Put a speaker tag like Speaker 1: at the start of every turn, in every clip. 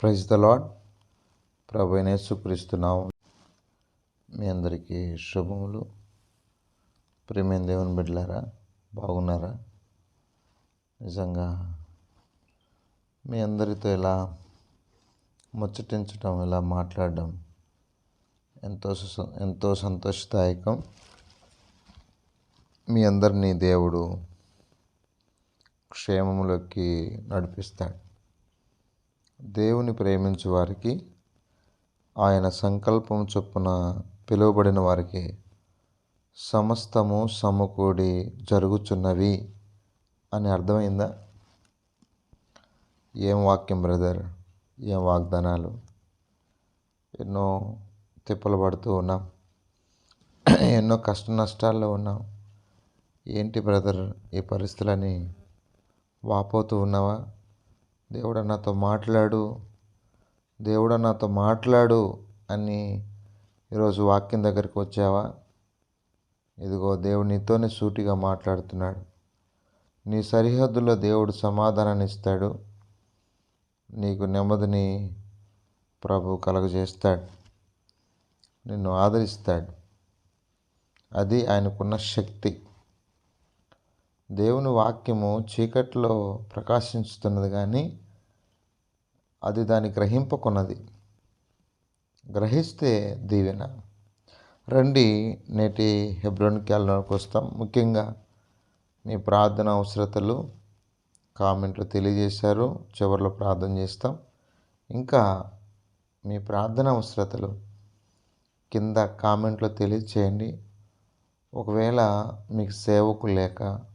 Speaker 1: Praise the lord ప్రభు యేసుక్రీస్తున్నాం మీ అందరికీ శుభములు. ప్రేమైన దేవుని బిడ్డలారా బాగున్నారా? నిజంగా మీ అందరితో ఇలా ముచ్చటించడం ఇలా మాట్లాడడం ఎంతో సు- ఎంతో సంతోషదాయకం. మీ అందరినీ దేవుడు క్షేమములోకి నడిపిస్తాడు. దేవుని ప్రేమించు వారికి ఆయన సంకల్పం చొప్పున పిలువబడిన వారికి సమస్తము సమకూడి జరుగుచున్నవి అని అర్థమైందా? ఏం వాక్యం బ్రదర్? ఏం వాగ్దానాలు? ఎన్నో తిప్పలు పడుతూ ఉన్నాం. ఎన్నో కష్ట నష్టాల్లో ఉన్నాం. ఏంటి బ్రదర్ ఈ పరిస్థితులని? వాపోతూ ఉన్నావా? దేవుడా నాతో మాట్లాడు దేవుడా నాతో మాట్లాడు అని ఈరోజు వాక్యం దగ్గరికి వచ్చావా? ఇదిగో దేవుడు నీతోనే సూటిగా మాట్లాడుతున్నాడు. నీ సరిహద్దులో దేవుడు సమాధానాన్ని ఇస్తాడు. నీకు నెమ్మదిని ప్రభు కలగజేస్తాడు. నిన్ను ఆదరిస్తాడు. అది ఆయనకున్న శక్తి. దేవుని వాక్యము చీకట్లో ప్రకాశించుతున్నది కానీ అది దాన్ని గ్రహింపకున్నది. గ్రహిస్తే దీవెన. రండి నేటి హెబ్రోన్ వెళ్ళడానికి వస్తాం. ముఖ్యంగా మీ ప్రార్థన అవసరతలు కామెంట్లు తెలియజేశారు. చివరిలో ప్రార్థన చేస్తాం. ఇంకా మీ ప్రార్థన అవసరతలు కింద కామెంట్లో తెలియచేయండి. ఒకవేళ మీకు సేవకు లేక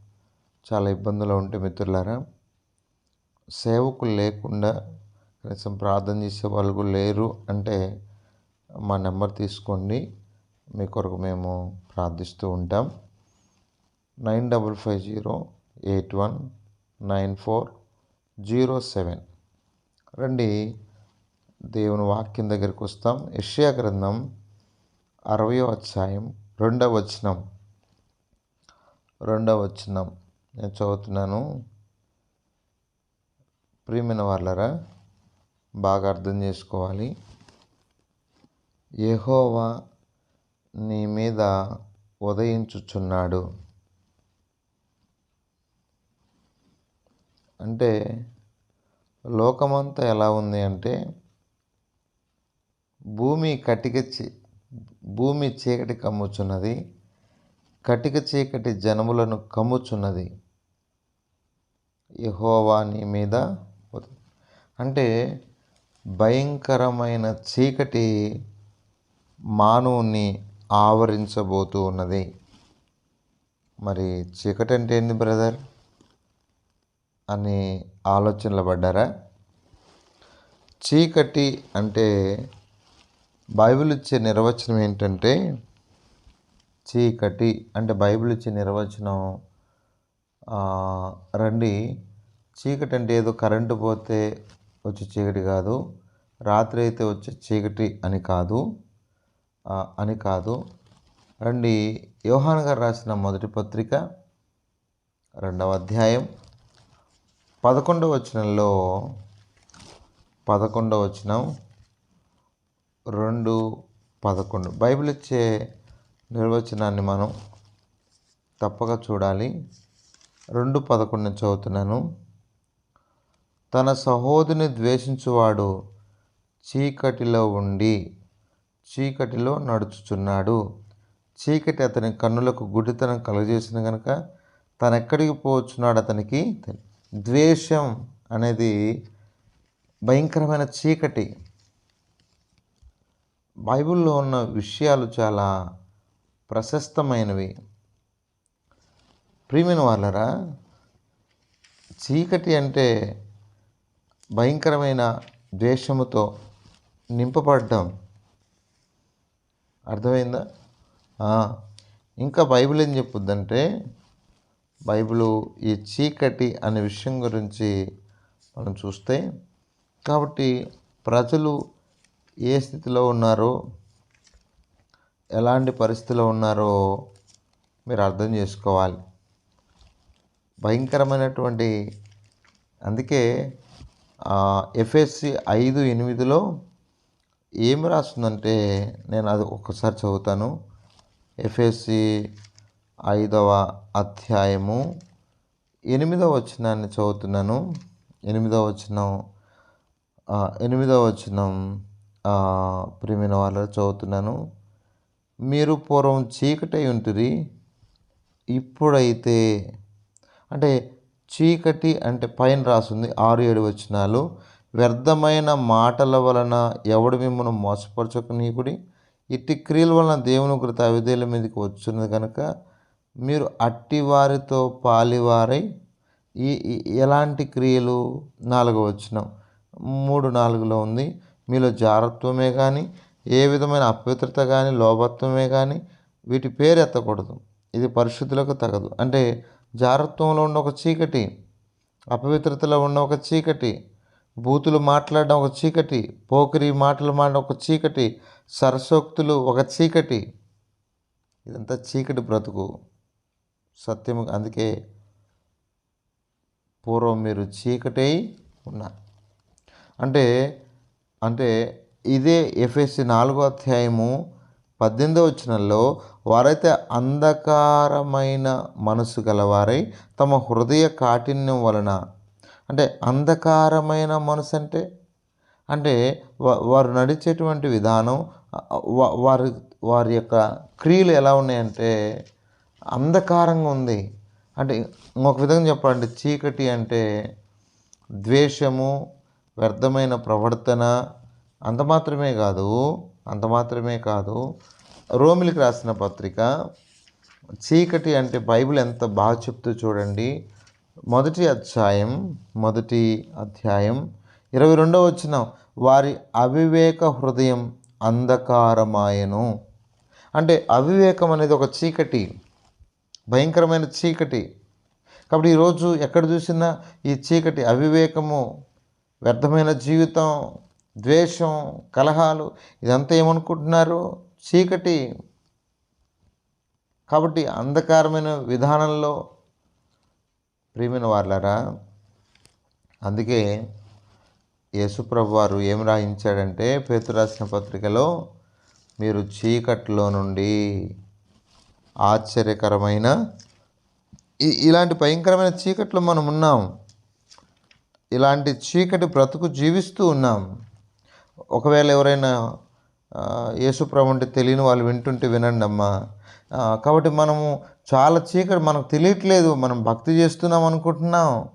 Speaker 1: చాలా ఇబ్బందులు ఉంటే మిత్రులారా సేవకులు లేకుండా కనీసం ప్రార్థన చేసే వాళ్ళు కూడా లేరు అంటే మా నెంబర్ తీసుకోండి మీ కొరకు మేము ప్రార్థిస్తూ ఉంటాం. Nine double five zero eight one nine four zero seven. రండి దేవుని వాక్యం దగ్గరికి వస్తాం. యష్యా గ్రంథం అరవయో అధ్యాయం రెండవ వచనం. రెండవ వచనం. నేను చదువుతున్నాను. ప్రియమైన వాళ్ళరా బాగా అర్థం చేసుకోవాలి. యెహోవా నీ మీద ఉదయించుచున్నాడు. అంటే లోకమంతా ఎలా ఉంది అంటే భూమి కటిక భూమి చీకటి కమ్ముచున్నది కటిక చీకటి జనములను కమ్ముచున్నది. యహోవా నీ మీద అంటే భయంకరమైన చీకటి మానవుని ఆవరించబోతూ ఉన్నది. మరి చీకటి అంటే ఏంది బ్రదర్? అని ఆలోచనలు పడ్డారా? చీకటి అంటే బైబిల్ ఇచ్చే నిర్వచనం ఏంటంటే చీకటి అంటే బైబిల్ ఇచ్చే నిర్వచనం రండి. చీకటి అంటే ఏదో కరెంటు పోతే వచ్చే చీకటి కాదు. రాత్రి అయితే వచ్చే చీకటి అని కాదు. అని కాదు. రండి. యోహాన్ గారు రాసిన మొదటి పత్రిక రెండవ అధ్యాయం పదకొండవ వచనంలో పదకొండవ వచనం రెండు పదకొండు. బైబిల్ ఇచ్చే నిర్వచనాన్ని మనం తప్పక చూడాలి. రెండు పదకొండు చదువుతున్నాను. తన సహోదరుని ద్వేషించువాడు చీకటిలో ఉండి చీకటిలో నడుచుచున్నాడు. చీకటి అతని కన్నులకు గుడితనం కలుగజేసిన కనుక తను ఎక్కడికి పోవచ్చున్నాడు అతనికి ద్వేషం అనేది భయంకరమైన చీకటి. బైబిల్లో ఉన్న విషయాలు చాలా ప్రశస్తమైనవి. ప్రియమైన వాళ్ళరా చీకటి అంటే భయంకరమైన ద్వేషముతో నింపబడ్డం. అర్థమైందా? ఇంకా బైబిల్ ఏం చెప్పుద్దంటే బైబిల్ ఈ చీకటి అనే విషయం గురించి మనం చూస్తే కాబట్టి ప్రజలు ఏ స్థితిలో ఉన్నారో ఎలాంటి పరిస్థితిలో ఉన్నారో మీరు అర్థం చేసుకోవాలి. భయంకరమైనటువంటి అందుకే ఎఫ్ఎస్సి ఐదు ఎనిమిదిలో ఏం రాస్తుందంటే నేను అది ఒక్కసారి చదువుతాను. ఎఫ్ఎస్సి ఐదవ అధ్యాయము ఎనిమిదవ వచనాన్ని చదువుతున్నాను. ఎనిమిదవ వచనం ఎనిమిదవ వచనం ప్రియమైన చదువుతున్నాను. మీరు పూర్వం చీకటై ఉంటుంది ఇప్పుడైతే అంటే చీకటి అంటే పైన రాసింది ఆరు ఏడు వచనాలు. వ్యర్థమైన మాటల వలన ఎవడు మిమ్మల్ని మోసపరచక నీకుడి ఇట్టి క్రియల వలన దేవుని కృత అవిధేయుల మీదకి వచ్చినది కనుక మీరు అట్టి వారితో పాలివారై ఈ ఎలాంటి క్రియలు? నాలుగు వచ్చిన మూడు నాలుగులో ఉంది. మీలో జారత్వమే కానీ ఏ విధమైన అపవిత్రత కానీ లోభత్వమే కానీ వీటి పేరు ఎత్తకూడదు. ఇది పరిశుద్ధులకు తగదు. అంటే జారత్వంలో ఉన్న ఒక చీకటి అపవిత్రతలో ఉన్న ఒక చీకటి బూతులు మాట్లాడడం ఒక చీకటి పోకిరి మాటలు మాడడం ఒక చీకటి సరసోక్తులు ఒక చీకటి. ఇదంతా చీకటి బ్రతుకు. సత్యము అందుకే పూర్వం మీరు చీకటై ఉన్నారు అంటే అంటే ఇదే ఎఫ్ఎస్సి నాలుగో అధ్యాయము పద్దెనిమిదవ వచనంలో వారైతే అంధకారమైన మనసు గలవారై తమ హృదయ కాఠిన్యం వలన అంటే అంధకారమైన మనసు అంటే? అంటే వారు నడిచేటువంటి విధానం వారి వారి యొక్క క్రియలు ఎలా ఉన్నాయంటే అంధకారంగా ఉంది. అంటే ఇంకొక విధంగా చెప్పాలంటే చీకటి అంటే ద్వేషము వ్యర్థమైన ప్రవర్తన అంత మాత్రమే కాదు అంత మాత్రమే కాదు. రోమిలికి రాసిన పత్రిక చీకటి అంటే బైబిల్ ఎంత బాగా చెప్తూ చూడండి. మొదటి అధ్యాయం మొదటి అధ్యాయం ఇరవై రెండవ వచ్చిన వారి అవివేక హృదయం అంధకారమాయను. అంటే అవివేకం అనేది ఒక చీకటి భయంకరమైన చీకటి. కాబట్టి ఈరోజు ఎక్కడ చూసినా ఈ చీకటి అవివేకము వ్యర్థమైన జీవితం ద్వేషం కలహాలు ఇదంతా ఏమనుకుంటున్నారు? చీకటి. కాబట్టి అంధకారమైన విధానంలో ప్రియమైన వాళ్ళారా అందుకే యేసుప్రభు వారు ఏం రాయించాడంటే పేతు రాసిన పత్రికలో మీరు చీకట్లో నుండి ఆశ్చర్యకరమైన ఇలాంటి భయంకరమైన చీకట్లో మనం ఉన్నాం. ఇలాంటి చీకటి బ్రతుకు జీవిస్తూ ఉన్నాం. ఒకవేళ ఎవరైనా యేసుప్రభు అంటే తెలియని వాళ్ళు వింటుంటే వినండి అమ్మా. కాబట్టి మనము చాలా చీకటి మనకు తెలియట్లేదు. మనం భక్తి చేస్తున్నాం అనుకుంటున్నాం.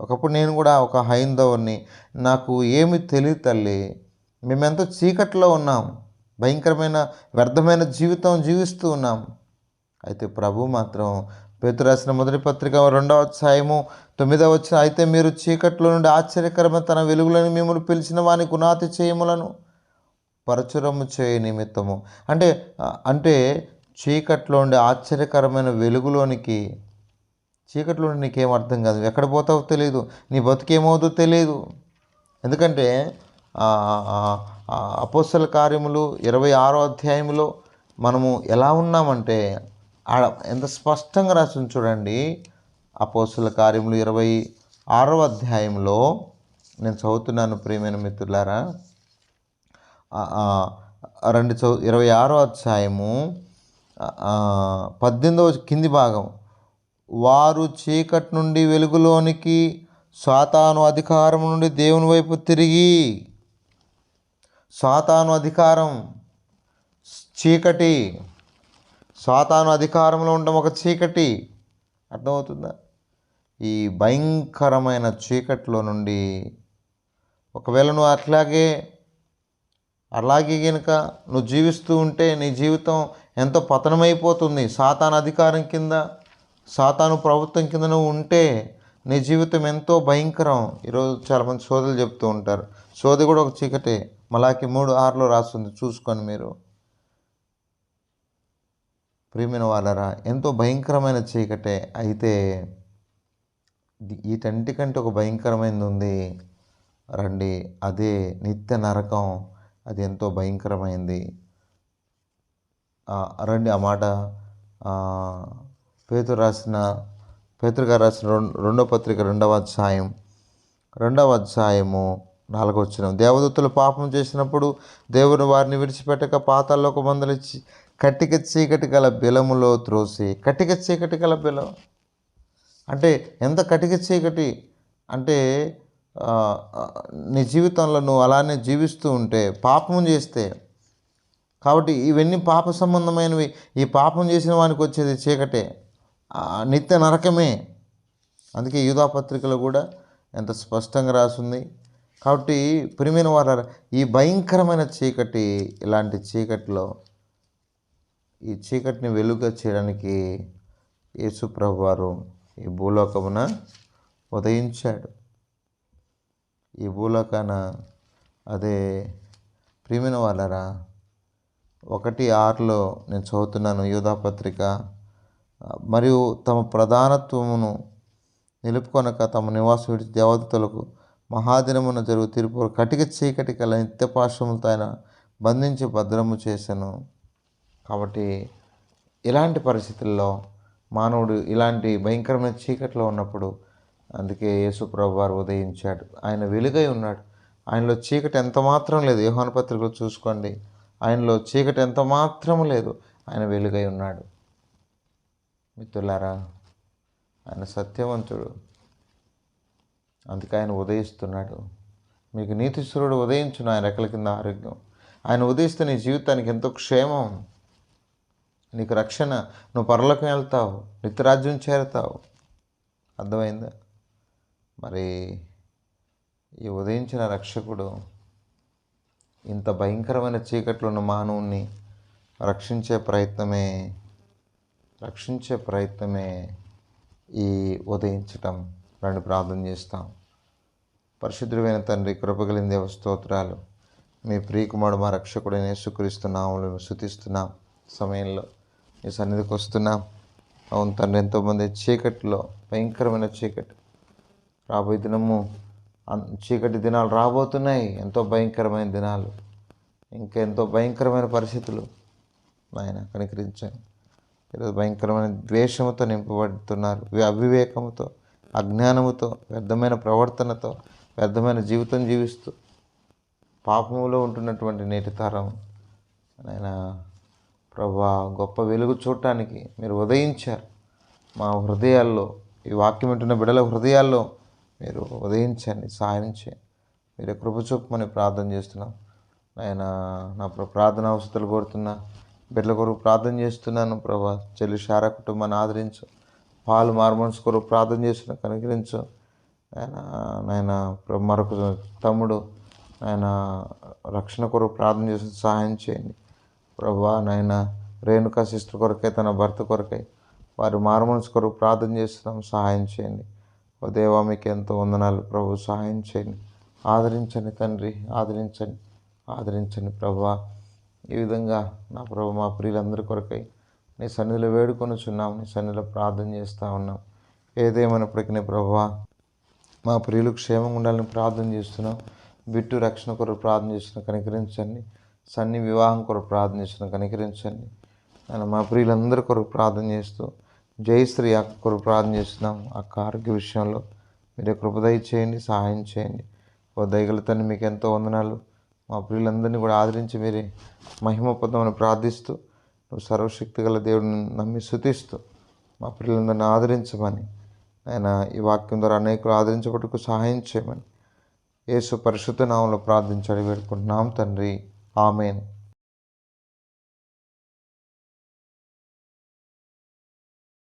Speaker 1: ఒకప్పుడు నేను కూడా ఒక హైందవుని నాకు ఏమి తెలియదు తల్లి. మేమెంతో చీకట్లో ఉన్నాం. భయంకరమైన వ్యర్థమైన జీవితం జీవిస్తూ ఉన్నాం. అయితే ప్రభు మాత్రం పేతురు రాసిన మొదటి పత్రిక రెండవ అధ్యాయము తొమ్మిదవ వచ్చిన అయితే మీరు చీకట్లో నుండి ఆశ్చర్యకరమైన తన వెలుగులను మిమ్మల్ని పిలిచిన వాని గుణాతి చేయములను. పరచురము చేయ నిమిత్తము. అంటే అంటే చీకట్లో ఉండే ఆశ్చర్యకరమైన వెలుగులోనికి చీకట్లో ఉండి నీకేం అర్థం కాదు. ఎక్కడ పోతావో తెలియదు నీ బతుకేమవుతుందో తెలియదు ఎందుకంటే అపోసల కార్యములు ఇరవై ఆరో అధ్యాయములో మనము ఎలా ఉన్నామంటే ఆడ ఎంత స్పష్టంగా రాసింది చూడండి. అపోసుల కార్యములు ఇరవై ఆరవ అధ్యాయంలో నేను చదువుతున్నాను ప్రియమైన మిత్రులారా. రెండు చౌ ఇరవై ఆరో అధ్యాయము పద్దెనిమిదవ కింది భాగం. వారు చీకటి నుండి వెలుగులోనికి సాతాను అధికారం నుండి దేవుని వైపు తిరిగి సాతాను అధికారం చీకటి సాతాను అధికారంలో ఉండడం ఒక చీకటి. అర్థమవుతుందా? ఈ భయంకరమైన చీకట్లో నుండి ఒకవేళ నువ్వు అట్లాగే అలాగే కనుక నువ్వు జీవిస్తూ ఉంటే నీ జీవితం ఎంతో పతనమైపోతుంది. సాతాను అధికారం కింద సాతాను ప్రభుత్వం కింద నువ్వు ఉంటే నీ జీవితం ఎంతో భయంకరం. ఈరోజు చాలామంది సోదరులు చెప్తూ ఉంటారు. సోది కూడా ఒక చీకటే. మలాకి మూడు ఆరులో రాస్తుంది. చూసుకొని మీరు. ప్రియమైన వాళ్ళరా ఎంతో భయంకరమైన చీకటే. అయితే వీటన్నిటికంటే ఒక భయంకరమైనది ఉంది రండి అదే నిత్య నరకం. అది ఎంతో భయంకరమైంది. రండి ఆ మాట పేతురు రాసిన పేతురు గారు రాసిన రెండో పత్రిక రెండవ అధ్యాయం రెండవ అధ్యాయము నాలుగో వచ్చిన దేవదత్తులు పాపం చేసినప్పుడు దేవుని వారిని విడిచిపెట్టక పాతాల్లోకి మందలిచ్చి కట్టిక చీకటి గల బిలములో త్రోసి కట్టిక చీకటి గల బిలం అంటే ఎంత కటిక చీకటి అంటే నీ జీవితంలో నువ్వు అలానే జీవిస్తూ ఉంటే పాపం చేస్తే. కాబట్టి ఇవన్నీ పాప సంబంధమైనవి. ఈ పాపం చేసిన వానికి వచ్చేది చీకటే. నిత్య నరకమే. అందుకే యూధాపత్రికలో కూడా ఎంత స్పష్టంగా రాసింది. కాబట్టి ప్రియమైన వారు ఈ భయంకరమైన చీకటి ఇలాంటి చీకటిలో ఈ చీకటిని వెలుగుగా చేయడానికి యేసుప్రభు వారు ఈ భూలోకమున ఉదయించాడు. ఈ భూలోకాన అదే ప్రియమైన వాళ్ళరా ఒకటి ఆరులో నేను చదువుతున్నాను యూధాపత్రిక మరియు తమ ప్రధానత్వమును నిలుపుకొనక తమ నివాసం విడిచి దేవతలకు మహాదినమున జరుగు తీర్పు కటిక చీకటి కల నిత్యపాశములతో ఆయన బంధించి భద్రము చేశాను కాబట్టి ఇలాంటి పరిస్థితుల్లో మానవుడు ఇలాంటి భయంకరమైన చీకట్లో ఉన్నప్పుడు అందుకే యేసుప్రభు వారు ఉదయించాడు. ఆయన వెలుగై ఉన్నాడు. ఆయనలో చీకటి ఎంత మాత్రం లేదు. యోహాను పత్రికలు చూసుకోండి. ఆయనలో చీకటి ఎంత మాత్రం లేదు. ఆయన వెలుగై ఉన్నాడు. మిత్రులారా ఆయన సత్యవంతుడు. అందుకే ఆయన ఉదయిస్తున్నాడు. మీకు నీతిశ్వరుడు ఉదయించును. ఆయన రెక్కల కింద ఆరోగ్యం. ఆయన ఉదయిస్తే నీ జీవితానికి ఎంతో క్షేమం. నీకు రక్షణ నువ్వు పరలోకం వెళ్తావు నిత్యరాజ్యం చేరతావు. అర్థమైందా? మరి ఈ ఉదయించిన రక్షకుడు ఇంత భయంకరమైన చీకట్లో ఉన్న మానవుణ్ణి రక్షించే ప్రయత్నమే రక్షించే ప్రయత్నమే ఈ ఉదయించటం రెండు ప్రార్థన చేస్తాం. పరిశుద్ధుడైన తండ్రి కృపగలిన దేవ స్తోత్రాలు. మీ ప్రియకుమారుడు మా రక్షకుడైన యేసుక్రీస్తున్నాములు శుతిస్తున్నాం సమయంలో. నీ సన్నిధికి వస్తున్నాం. అవును తండ్రి ఎంతోమంది చీకటిలో భయంకరమైన చీకటి. రాబోయే దినము చీకటి దినాలు రాబోతున్నాయి. ఎంతో భయంకరమైన దినాలు. ఇంకా ఎంతో భయంకరమైన పరిస్థితులు ఆయన కనికరించాను ఈరోజు భయంకరమైన ద్వేషముతో నింపబడుతున్నారు. అవివేకముతో అజ్ఞానముతో వ్యర్థమైన ప్రవర్తనతో వ్యర్థమైన జీవితం జీవిస్తూ పాపములో ఉంటున్నటువంటి నేటి తరం ఆయన ప్రభా గొప్ప వెలుగు చూడటానికి మీరు ఉదయించారు. మా హృదయాల్లో ఈ వాక్యం వింటున్న బిడ్డల హృదయాల్లో మీరు ఉదయించండి సహాయం చేయండి. మీరు కృప చూపమని ప్రార్థన చేస్తున్నాం. ఆయన నా ప్రార్థన అవసరాలు కోరుతున్నా. బిడ్డల కొరకు ప్రార్థన చేస్తున్నాను ప్రభా. చెల్లి శారా కుటుంబాన్ని ఆదరించు. పాలు మార్మన్స్ కొరకు ప్రార్థన చేస్తున్నా కనుకరించు. ఆయన నాయన మరొక తమ్ముడు ఆయన రక్షణ కొరకు ప్రార్థన చేసిన సహాయం చేయండి. ప్రభా నాయన రేణుక సిస్టర్ కొరకై తన భర్త కొరకై వారి మారుమనసు కొరకు ప్రార్థన చేస్తున్నాం. సహాయం చేయండి. ఓ దేవా మీకు ఎంతో వందనాలు ప్రభు. సహాయం చేయండి. ఆదరించండి తండ్రి. ఆదరించండి. ఆదరించండి ప్రభా. ఈ విధంగా నా ప్రభు మా ప్రియులందరి కొరకై నీ సన్నిధిలో వేడుకొనుచున్నాం. నీ సన్నిధిలో ప్రార్థన చేస్తూ ఉన్నాం. ఏదేమైనప్పటికీ ప్రభా మా ప్రియులు క్షేమంగా ఉండాలని ప్రార్థన చేస్తున్నాం. బిట్టు రక్షణ కొరకు ప్రార్థన చేస్తున్నాం. కనికరించండి. సన్ని వివాహం కొరకు ప్రార్థన కనికరించండి. ఆయన మా ప్రియులందరి కొరకు ప్రార్థన చేస్తూ జయశ్రీ అక్క కొరకు ప్రార్థన చేస్తున్నాం. అక్క ఆరోగ్య విషయంలో మీరే కృపదయ చేయండి సహాయం చేయండి. ఓ దయగల తండ్రి మీకు ఎంతో వందనాలు. మా ప్రియులందరినీ కూడా ఆదరించి మీరే మహిమ పొందమని ప్రార్థిస్తూ నువ్వు సర్వశక్తి గల దేవుడిని నమ్మి శుతిస్తూ మా ప్రియులందరిని ఆదరించమని ఆయన ఈ వాక్యం ద్వారా అనేకులు ఆదరించబట్టుకు సహాయం చేయమని యేసు పరిశుద్ధ నామంలో ప్రార్థించాడు వేడుకుంటున్నాం తండ్రి. ஆமேன்